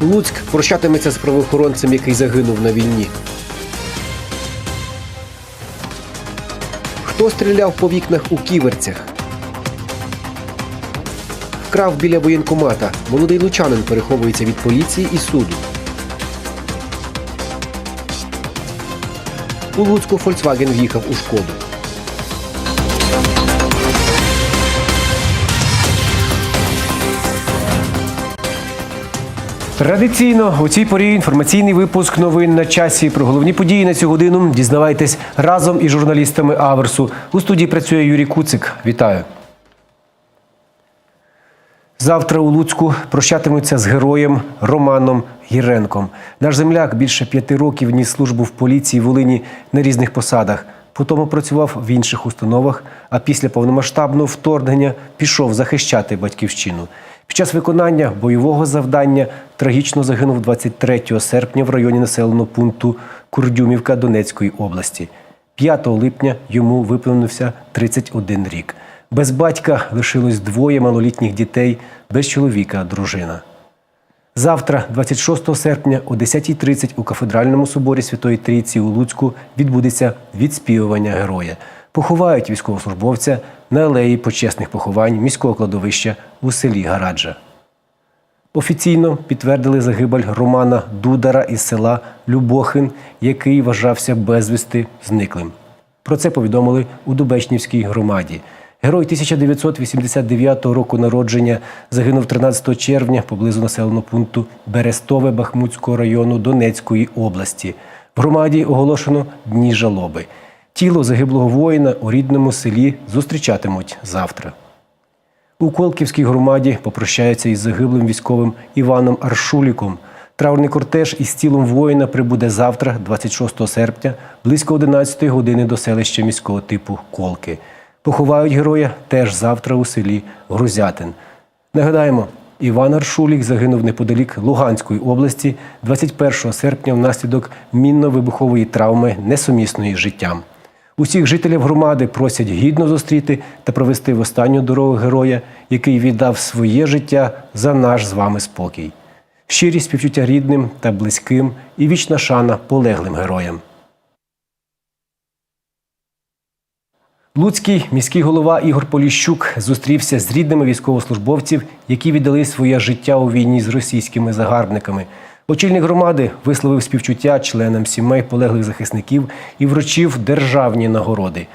Луцьк прощатиметься з правоохоронцем, який загинув на війні. Хто стріляв по вікнах у ківерцях? Вкрав біля воєнкомата. Молодий лучанин переховується від поліції і суду. У Луцьку Volkswagen в'їхав у шкоду. Традиційно у цій порі інформаційний випуск новин на часі. Про головні події на цю годину дізнавайтесь разом із журналістами Аверсу. У студії працює Юрій Куцик. Вітаю. Завтра у Луцьку прощатимуться з героєм Романом Гіренком. Наш земляк більше п'яти років ніс службу в поліції Волині на різних посадах. Потім працював в інших установах, а після повномасштабного вторгнення пішов захищати батьківщину. Під час виконання бойового завдання трагічно загинув 23 серпня в районі населеного пункту Курдюмівка Донецької області. 5 липня йому виповнився 31 рік. Без батька лишилось двоє малолітніх дітей, без чоловіка дружина. Завтра, 26 серпня, о 10.30 у кафедральному соборі Святої Трійці у Луцьку відбудеться відспівування героя. Поховають військовослужбовця на алеї почесних поховань міського кладовища у селі Гараджа. Офіційно підтвердили загибель Романа Дудара із села Любохин, який вважався безвісти зниклим. Про це повідомили у Дубечнівській громаді. Герой 1989 року народження загинув 13 червня поблизу населеного пункту Берестове Бахмутського району Донецької області. В громаді оголошено дні жалоби. Тіло загиблого воїна у рідному селі зустрічатимуть завтра. У Колківській громаді попрощаються із загиблим військовим Іваном Аршуліком. Травний кортеж із тілом воїна прибуде завтра, 26 серпня, близько 11 години до селища міського типу Колки. Поховають героя теж завтра у селі Грузятин. Нагадаємо, Іван Аршулік загинув неподалік Луганської області 21 серпня внаслідок мінно-вибухової травми, несумісної з життям. Усіх жителів громади просять гідно зустріти та провести в останню дорогу героя, який віддав своє життя за наш з вами спокій. Щирі співчуття рідним та близьким і вічна шана полеглим героям. Луцький міський голова Ігор Поліщук зустрівся з рідними військовослужбовців, які віддали своє життя у війні з російськими загарбниками. Очільник громади висловив співчуття членам сімей полеглих захисників і вручив державні нагороди.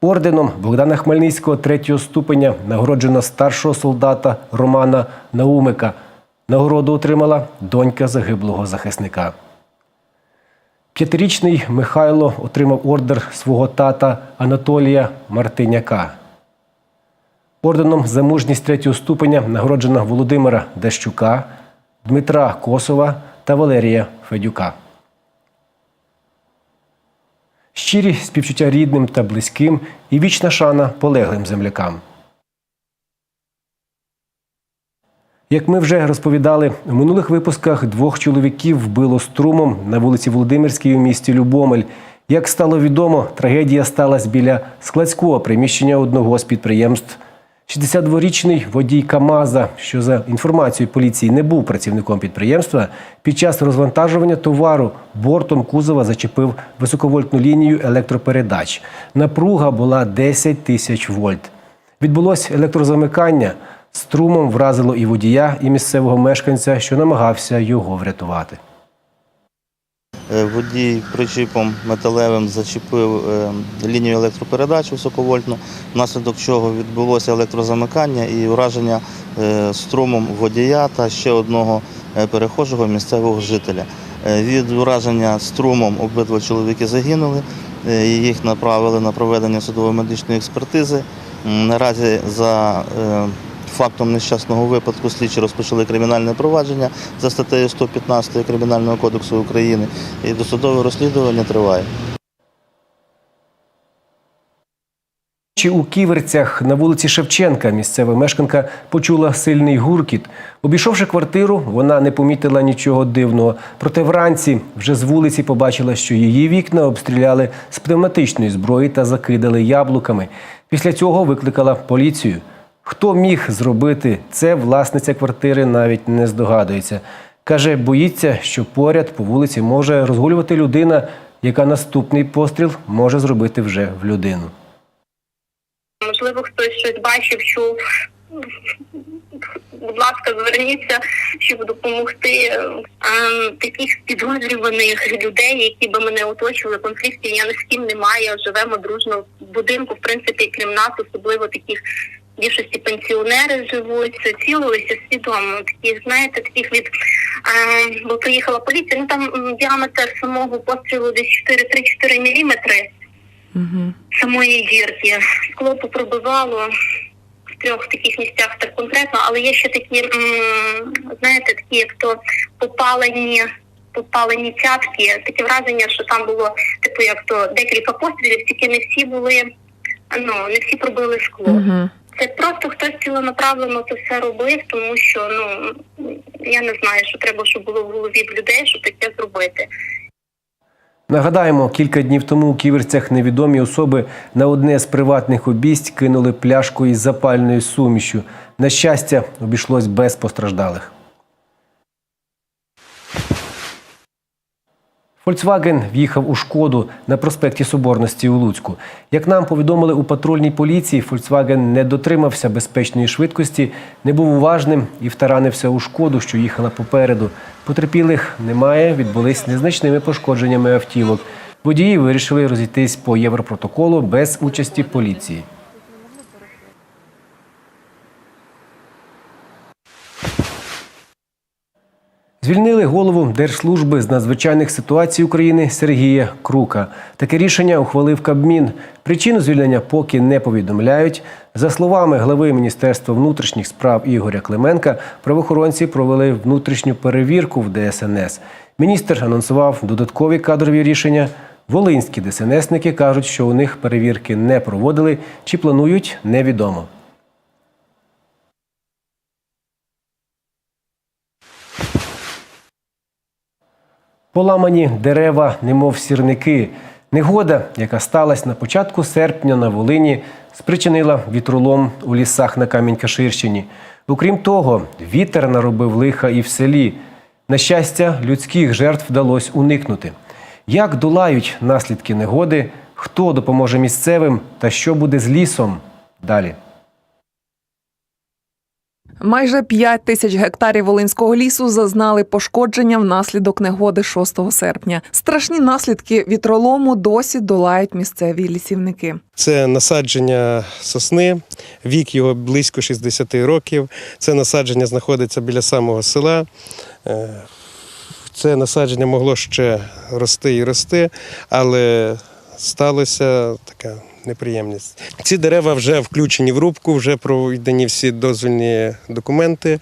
Орденом Богдана Хмельницького третього ступеня нагороджено старшого солдата Романа Наумика. Нагороду отримала донька загиблого захисника. П'ятирічний Михайло отримав ордер свого тата Анатолія Мартиняка. Орденом за мужність третього ступеня нагороджено Володимира Дещука, Дмитра Косова та Валерія Федюка. Щирі співчуття рідним та близьким і вічна шана полеглим землякам. Як ми вже розповідали, у минулих випусках двох чоловіків вбило струмом на вулиці Володимирській у місті Любомель. Як стало відомо, трагедія сталася біля складського приміщення одного з підприємств. 62-річний водій Камаза, що за інформацією поліції не був працівником підприємства, під час розвантажування товару бортом кузова зачепив високовольтну лінію електропередач. Напруга була 10 тисяч вольт. Відбулось електрозамикання. Струмом вразило і водія, і місцевого мешканця, що намагався його врятувати. Е, Водій причіпом металевим зачепив е, лінію електропередач високовольтну, внаслідок чого відбулося електрозамикання і ураження е, струмом водія та ще одного перехожого місцевого жителя. Від ураження струмом обидва чоловіки загинули. Їх направили на проведення судово-медичної експертизи. Наразі за фактом нещасного випадку слідчі розпочали кримінальне провадження за статтею 115 Кримінального кодексу України і досудове розслідування триває. Чи у ківерцях на вулиці Шевченка місцева мешканка почула сильний гуркіт. Обійшовши квартиру, вона не помітила нічого дивного. Проте вранці вже з вулиці побачила, що її вікна обстріляли з пневматичної зброї та закидали яблуками. Після цього викликала поліцію. Хто міг зробити це, власниця квартири навіть не здогадується. Каже, боїться, що поряд по вулиці може розгулювати людина, яка наступний постріл може зробити вже в людину. Можливо, хтось щось бачив, чув. Будь ласка, зверніться, щоб допомогти Ем, таких підозрюваних людей, які би мене оточили. Конфліктів я ні з ким не маю. Живемо дружно в будинку. В принципі, крім нас, особливо таких більшості пенсіонери живуть, цілилися свідомо. Такі, знаєте, таких від е, бо приїхала поліція. Ну там діаметр самого пострілу десь 4-3-4 міліметри Угу. самої дірки. Скло попробивало в трьох таких місцях так конкретно, але є ще такі, м, знаєте, такі, як то попалені. Попалені цятки, таке враження, що там було типу, як то декілька пострілів, тільки не всі були, ну не всі пробили скло. Угу. Це просто хтось ціленаправлено це все робив, тому що ну я не знаю, що треба, щоб було в голові в людей, щоб таке зробити. Нагадаємо, кілька днів тому у ківерцях невідомі особи на одне з приватних обість кинули пляшку із запальною сумішю. На щастя, обійшлось без постраждалих. Фольксваген в'їхав у шкоду на проспекті Соборності у Луцьку. Як нам повідомили у патрульній поліції, Фольксваген не дотримався безпечної швидкості, не був уважним і втаранився у шкоду, що їхала попереду. Потерпілих немає, відбулись незначними пошкодженнями автівок. Водії вирішили розійтись по європротоколу без участі поліції. Звільнили голову Держслужби з надзвичайних ситуацій України Сергія Крука. Таке рішення ухвалив Кабмін. Причину звільнення поки не повідомляють. За словами глави Міністерства внутрішніх справ Ігоря Клименка, правоохоронці провели внутрішню перевірку в ДСНС. Міністр анонсував додаткові кадрові рішення. Волинські ДСНСники кажуть, що у них перевірки не проводили чи планують невідомо. Поламані дерева, немов сірники. Негода, яка сталася на початку серпня на Волині, спричинила вітролом у лісах на Камінь-Каширщині. Окрім того, вітер наробив лиха і в селі. На щастя, людських жертв вдалося уникнути. Як долають наслідки негоди, хто допоможе місцевим та що буде з лісом? Далі. Майже 5 тисяч гектарів волинського лісу зазнали пошкодження внаслідок негоди 6 серпня. Страшні наслідки вітролому досі долають місцеві лісівники. Це насадження сосни, вік його близько 60 років. Це насадження знаходиться біля самого села. Е, Це насадження могло ще рости і рости, але сталося така неприємність. Ці дерева вже включені в рубку, вже пройдені всі дозвільні документи.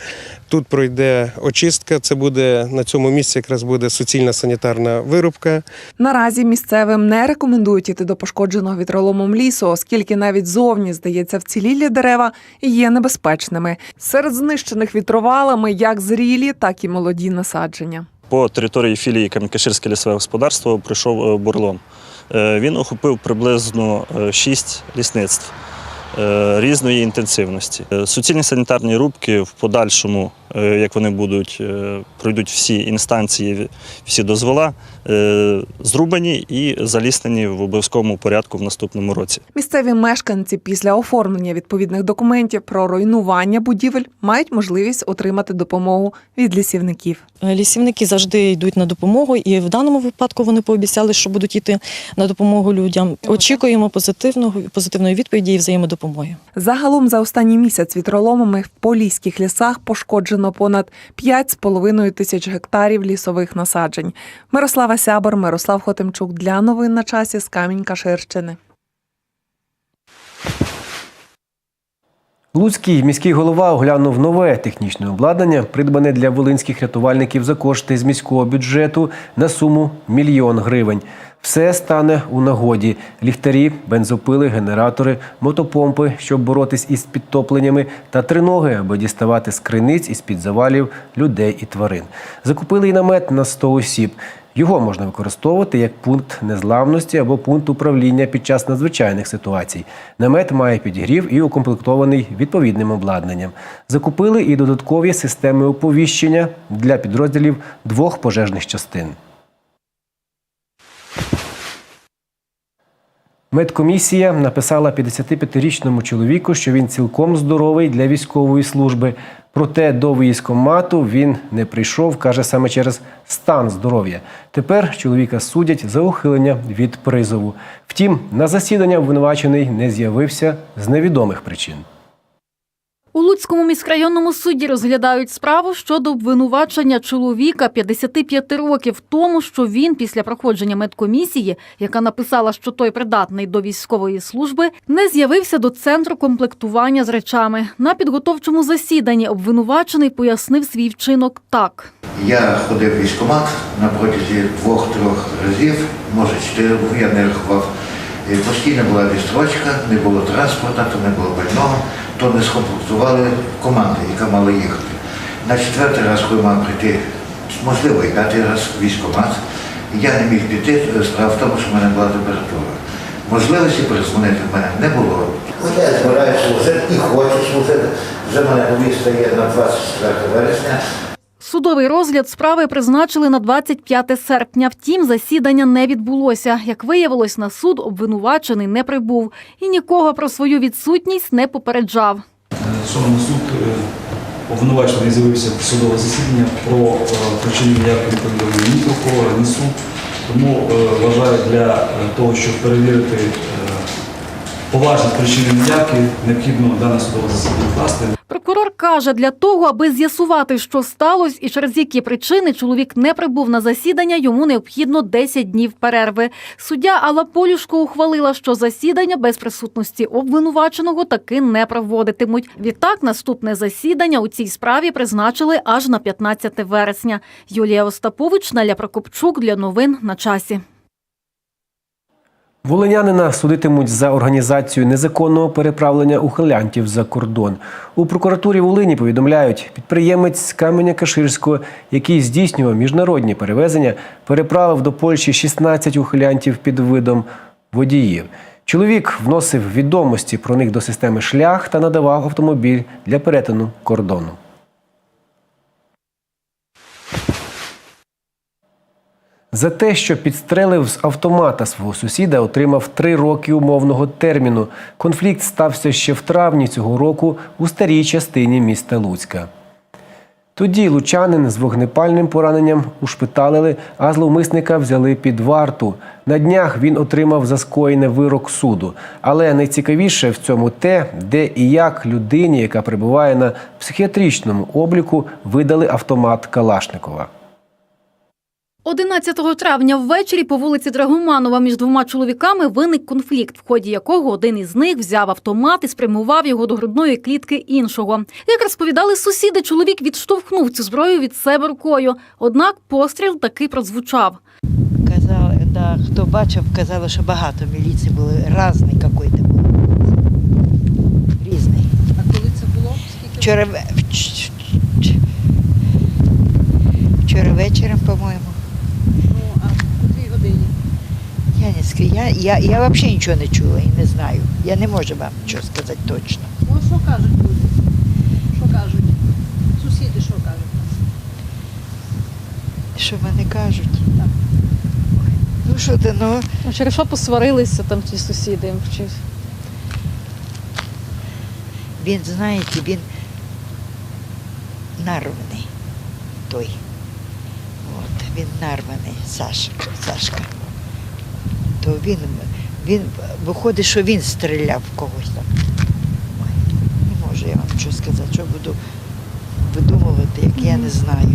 Тут пройде очистка. Це буде на цьому місці, якраз буде суцільна санітарна вирубка. Наразі місцевим не рекомендують іти до пошкодженого вітроломом лісу, оскільки навіть зовні здається вцілілі дерева є небезпечними. Серед знищених вітровалами як зрілі, так і молоді насадження. По території філії Кам'янкаширське лісове господарство пройшов е, бурлон. Е, Він охопив приблизно е, шість лісництв. е, різної інтенсивності. Е, Суцільні санітарні рубки в подальшому, е, як вони будуть, е, пройдуть всі інстанції, всі дозвола, е, зрубані і заліснені в обов'язковому порядку в наступному році. Місцеві мешканці після оформлення відповідних документів про руйнування будівель мають можливість отримати допомогу від лісівників. Е, Лісівники завжди йдуть на допомогу, і в даному випадку вони пообіцяли, що будуть йти на допомогу людям. Очікуємо позитивного позитивної відповіді і взаємодопомоги. Загалом за останній місяць вітроломами в поліських лісах пошкоджено понад 5,5 тисяч гектарів лісових насаджень. Мирослава Сябор, Мирослав Хотимчук для новин на часі з Камінь-Каширщини. Луцький міський голова оглянув нове технічне обладнання, придбане для волинських рятувальників за кошти з міського бюджету на суму мільйон гривень. Все стане у нагоді: ліхтарі, бензопили, генератори, мотопомпи, щоб боротись із підтопленнями, та триноги, аби діставати з криниць із під завалів людей і тварин. Закупили і намет на 100 осіб. Його можна використовувати як пункт незламності або пункт управління під час надзвичайних ситуацій. Намет має підігрів і укомплектований відповідним обладнанням. Закупили і додаткові системи оповіщення для підрозділів двох пожежних частин. Медкомісія написала 55-річному чоловіку, що він цілком здоровий для військової служби. Проте до військомату він не прийшов, каже саме через стан здоров'я. Тепер чоловіка судять за ухилення від призову. Втім, на засідання обвинувачений не з'явився з невідомих причин. У Луцькому міськрайонному суді розглядають справу щодо обвинувачення чоловіка 55 років в тому, що він після проходження медкомісії, яка написала, що той придатний до військової служби, не з'явився до центру комплектування з речами. На підготовчому засіданні обвинувачений пояснив свій вчинок так. Я ходив в військкомат на протязі двох-трьох разів, може чотири, я не рахував. Постійно була відстрочка, не було транспорту, не було пального, то не скомплектували команди, яка мала їхати. На четвертий раз, коли мав прийти, можливо, і п'ятий раз військомат, я не міг піти, справа в тому, що в мене була температура. Можливості перезвонити в мене не було. Я збираюся служити і хочу служити. Вже мене повістка є на 24 вересня. Судовий розгляд справи призначили на 25 серпня. Втім, засідання не відбулося. Як виявилось, на суд обвинувачений не прибув і нікого про свою відсутність не попереджав. Шановний суд е, обвинувачений з'явився судове засідання про е, причини ніякої повідомлення ні прокурора, ні суд. Тому е, вважаю для того, щоб перевірити поважність причини ніякі, необхідно дане судове засідання вкласти. Прокурор каже, для того, аби з'ясувати, що сталося і через які причини чоловік не прибув на засідання, йому необхідно 10 днів перерви. Суддя Алла Полюшко ухвалила, що засідання без присутності обвинуваченого таки не проводитимуть. Відтак, наступне засідання у цій справі призначили аж на 15 вересня. Юлія Остапович, Наля Прокопчук для новин на часі. Волинянина судитимуть за організацію незаконного переправлення ухилянтів за кордон. У прокуратурі Волині повідомляють, підприємець Каменя Каширського, який здійснював міжнародні перевезення, переправив до Польщі 16 ухилянтів під видом водіїв. Чоловік вносив відомості про них до системи шлях та надавав автомобіль для перетину кордону. За те, що підстрелив з автомата свого сусіда, отримав три роки умовного терміну. Конфлікт стався ще в травні цього року у старій частині міста Луцька. Тоді лучанин з вогнепальним пораненням ушпиталили, а зловмисника взяли під варту. На днях він отримав за скоєне вирок суду. Але найцікавіше в цьому те, де і як людині, яка перебуває на психіатричному обліку, видали автомат Калашникова. 11 травня ввечері по вулиці Драгоманова між двома чоловіками виник конфлікт, в ході якого один із них взяв автомат і спрямував його до грудної клітки іншого. Як розповідали сусіди, чоловік відштовхнув цю зброю від себе рукою. Однак постріл таки прозвучав. Казали, да, хто бачив, казали, що багато міліції було, різний якийсь був. Різний. А коли це було? Скільки? Вчора, вчора вечором, по-моєму. Ну, а в котрій годині? Я я, я, я взагалі нічого не чула і не знаю. Я не можу вам нічого сказати точно. Ну, що кажуть люди? Що кажуть? Сусіди що кажуть? Що вони кажуть? Так. Ой, Ну що ти, ну, Через що посварилися там ті сусіди? він, знаєте, він нарваний той. От, він нарваний, Сашка, Сашка. То він, він виходить, що він стріляв в когось там. Не можу я вам що сказати, що буду видумувати, як я не знаю.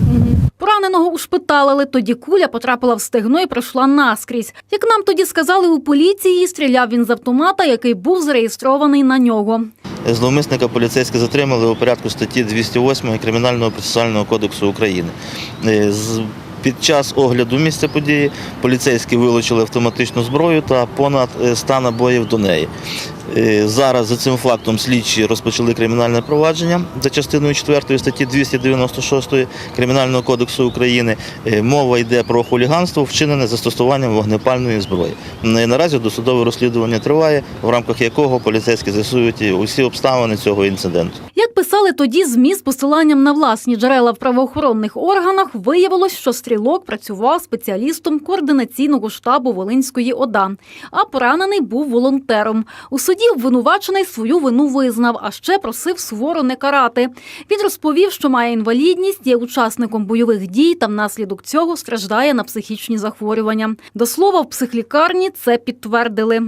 Пораненого ушпиталили, тоді куля потрапила в стегно і пройшла наскрізь. Як нам тоді сказали у поліції, стріляв він з автомата, який був зареєстрований на нього. Зловмисника поліцейські затримали у порядку статті 208 Кримінального процесуального кодексу України. Е, Під час огляду місця події поліцейські вилучили автоматичну зброю та понад е, 100 набоїв до неї. Е, Зараз за цим фактом слідчі розпочали кримінальне провадження за частиною 4 статті 296 Кримінального кодексу України. Е, Мова йде про хуліганство, вчинене застосуванням вогнепальної зброї. Е, Наразі досудове розслідування триває, в рамках якого поліцейські з'ясують усі обставини цього інциденту. Як писали тоді ЗМІ з посиланням на власні джерела в правоохоронних органах, виявилось, що стрілок працював спеціалістом координаційного штабу Волинської ОДА, а поранений був волонтером. У суді обвинувачений свою вину визнав, а ще просив суворо не карати. Він розповів, що має інвалідність, є учасником бойових дій та внаслідок цього страждає на психічні захворювання. До слова, в психлікарні це підтвердили.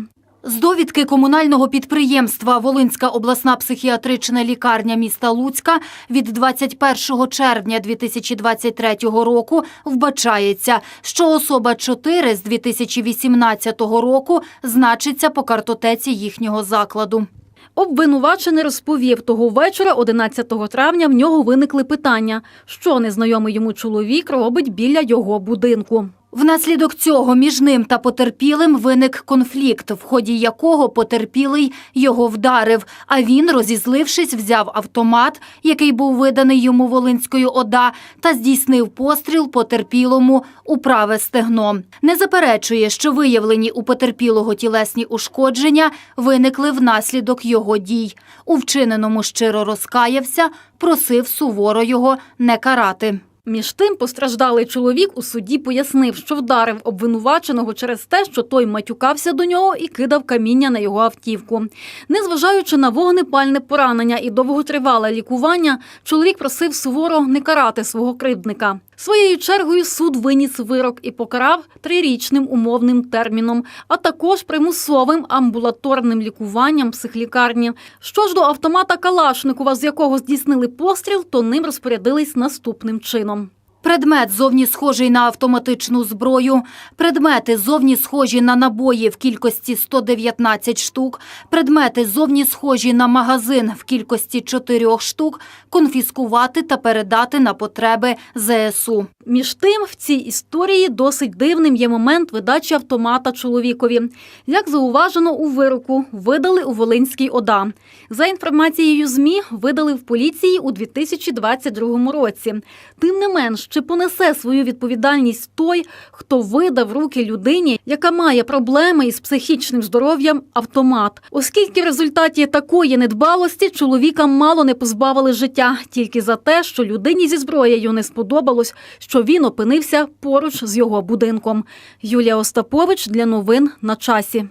З довідки комунального підприємства Волинська обласна психіатрична лікарня міста Луцька від 21 червня 2023 року вбачається, що особа 4 з 2018 року значиться по картотеці їхнього закладу. Обвинувачений розповів, того вечора, 11 травня, в нього виникли питання, що незнайомий йому чоловік робить біля його будинку. Внаслідок цього між ним та потерпілим виник конфлікт, в ході якого потерпілий його вдарив, а він, розізлившись, взяв автомат, який був виданий йому Волинською ОДА, та здійснив постріл потерпілому у праве стегно. Не заперечує, що виявлені у потерпілого тілесні ушкодження виникли внаслідок його дій. У вчиненому щиро розкаявся, просив суворо його не карати. Між тим постраждалий чоловік у суді пояснив, що вдарив обвинуваченого через те, що той матюкався до нього і кидав каміння на його автівку. Незважаючи на вогнепальне поранення і довготривале лікування, чоловік просив суворо не карати свого кривдника. Своєю чергою суд виніс вирок і покарав трирічним умовним терміном, а також примусовим амбулаторним лікуванням психлікарні. Що ж до автомата Калашникова, з якого здійснили постріл, то ним розпорядились наступним чином. Предмет зовні схожий на автоматичну зброю. Предмети зовні схожі на набої в кількості 119 штук. Предмети зовні схожі на магазин в кількості 4 штук. Конфіскувати та передати на потреби ЗСУ. Між тим, в цій історії досить дивним є момент видачі автомата чоловікові. Як зауважено у вироку, видали у Волинській ОДА. За інформацією ЗМІ, видали в поліції у 2022 році. Тим не менш, чи понесе свою відповідальність той, хто видав руки людині, яка має проблеми із психічним здоров'ям, автомат, оскільки в результаті такої недбалості чоловіка мало не позбавили життя тільки за те, що людині зі зброєю не сподобалось, що він опинився поруч з його будинком. Юлія Остапович для новин на часі.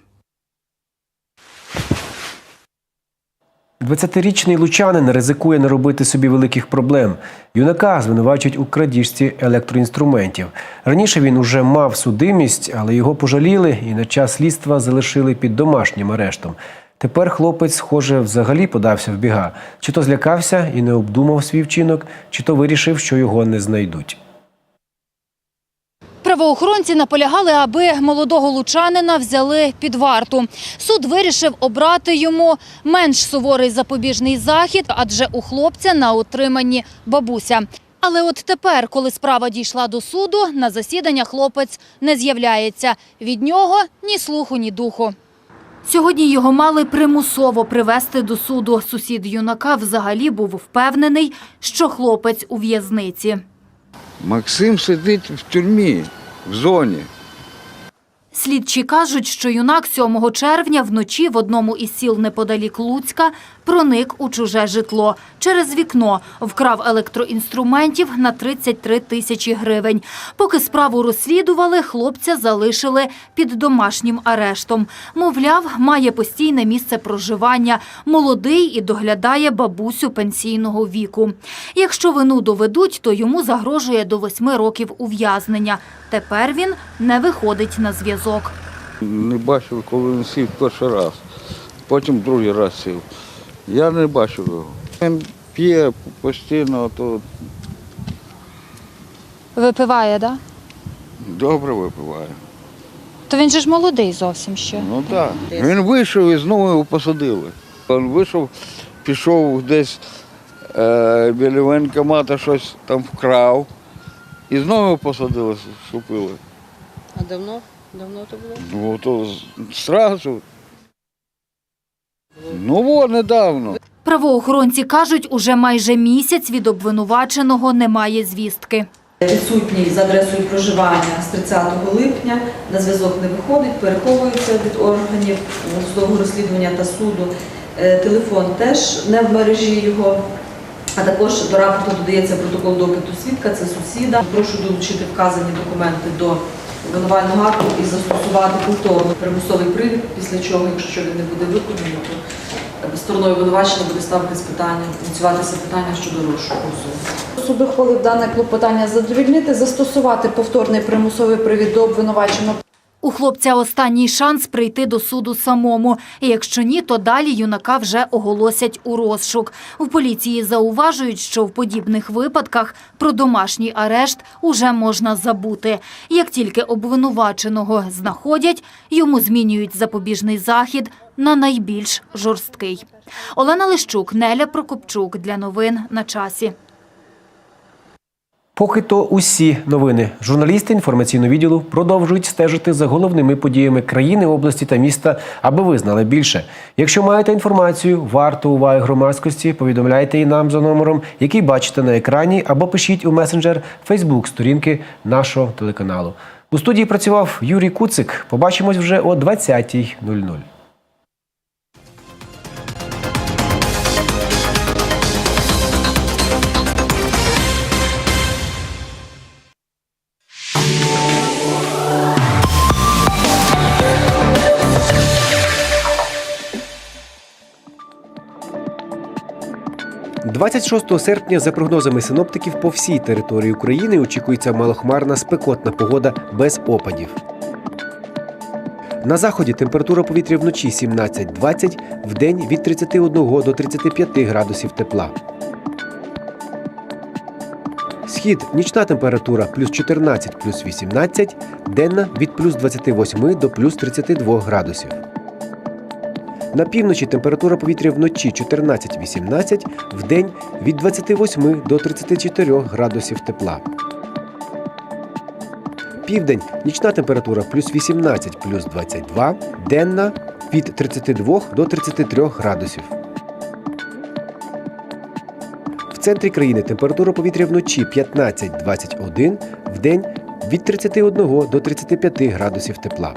20-річний лучанин ризикує не робити собі великих проблем. Юнака звинувачують у крадіжці електроінструментів. Раніше він уже мав судимість, але його пожаліли і на час слідства залишили під домашнім арештом. Тепер хлопець, схоже, взагалі подався в біга. Чи то злякався і не обдумав свій вчинок, чи то вирішив, що його не знайдуть. Правоохоронці наполягали, аби молодого лучанина взяли під варту. Суд вирішив обрати йому менш суворий запобіжний захід, адже у хлопця на утриманні бабуся. Але от тепер, коли справа дійшла до суду, на засідання хлопець не з'являється. Від нього ні слуху, ні духу. Сьогодні його мали примусово привезти до суду. Сусід юнака взагалі був впевнений, що хлопець у в'язниці. Максим сидить в тюрмі, в зоні. Слідчі кажуть, що юнак 7 червня вночі в одному із сіл неподалік Луцька проник у чуже житло. Через вікно вкрав електроінструментів на 33 тисячі гривень. Поки справу розслідували, хлопця залишили під домашнім арештом. Мовляв, має постійне місце проживання, молодий і доглядає бабусю пенсійного віку. Якщо вину доведуть, то йому загрожує до 8 років ув'язнення. Тепер він не виходить на зв'язок. Не бачив, коли він сів перший раз. Потім другий раз сів. Я не бачив його. Він п'є постійно, то Випиває, да? добре випиває. То він же ж молодий зовсім ще. Ну так. Він вийшов і знову його посадили. Він вийшов, пішов десь е, біля воєнкомата щось там вкрав І знову посадили, супили. А давно? Давно то було? Ну, то зразу. Ну, о, недавно. Правоохоронці кажуть, уже майже місяць від обвинуваченого немає звістки. Відсутній за адресою проживання з 30 липня, на зв'язок не виходить, переховується від органів судового розслідування та суду. Е, Телефон теж не в мережі його. А також до рапорту додається протокол допиту свідка, це сусіда. Прошу долучити вказані документи до обвинувального акту і застосувати повторно примусовий привід, після чого, якщо він не буде виконано, то е, стороною обвинувачення буде ставитись питання, ініціюватися питання щодо розшуку особи. Суд ухвалив дане клопотання задовільнити, застосувати повторний примусовий привід до обвинуваченого. У хлопця останній шанс прийти до суду самому. І якщо ні, то далі юнака вже оголосять у розшук. У поліції зауважують, що в подібних випадках про домашній арешт уже можна забути. Як тільки обвинуваченого знаходять, йому змінюють запобіжний захід на найбільш жорсткий. Олена Лищук, Неля Прокопчук для новин на часі. Поки то усі новини. Журналісти інформаційного відділу продовжують стежити за головними подіями країни, області та міста, аби ви знали більше. Якщо маєте інформацію, варто уваги громадськості, повідомляйте і нам за номером, який бачите на екрані, або пишіть у месенджер Facebook сторінки нашого телеканалу. У студії працював Юрій Куцик. Побачимось вже о 20.00. – 26 серпня, за прогнозами синоптиків, по всій території України очікується малохмарна спекотна погода без опадів. На заході температура повітря вночі 17-20, вдень від 31 до 35 градусів тепла. Схід нічна температура плюс 14 плюс 18, денна від плюс 28 до плюс 32 градусів. На півночі температура повітря вночі 14-18, вдень від 28 до 34 градусів тепла. Південь нічна температура плюс 18 плюс 22, денна від 32 до 33 градусів. В центрі країни температура повітря вночі 15-21, вдень від 31 до 35 градусів тепла.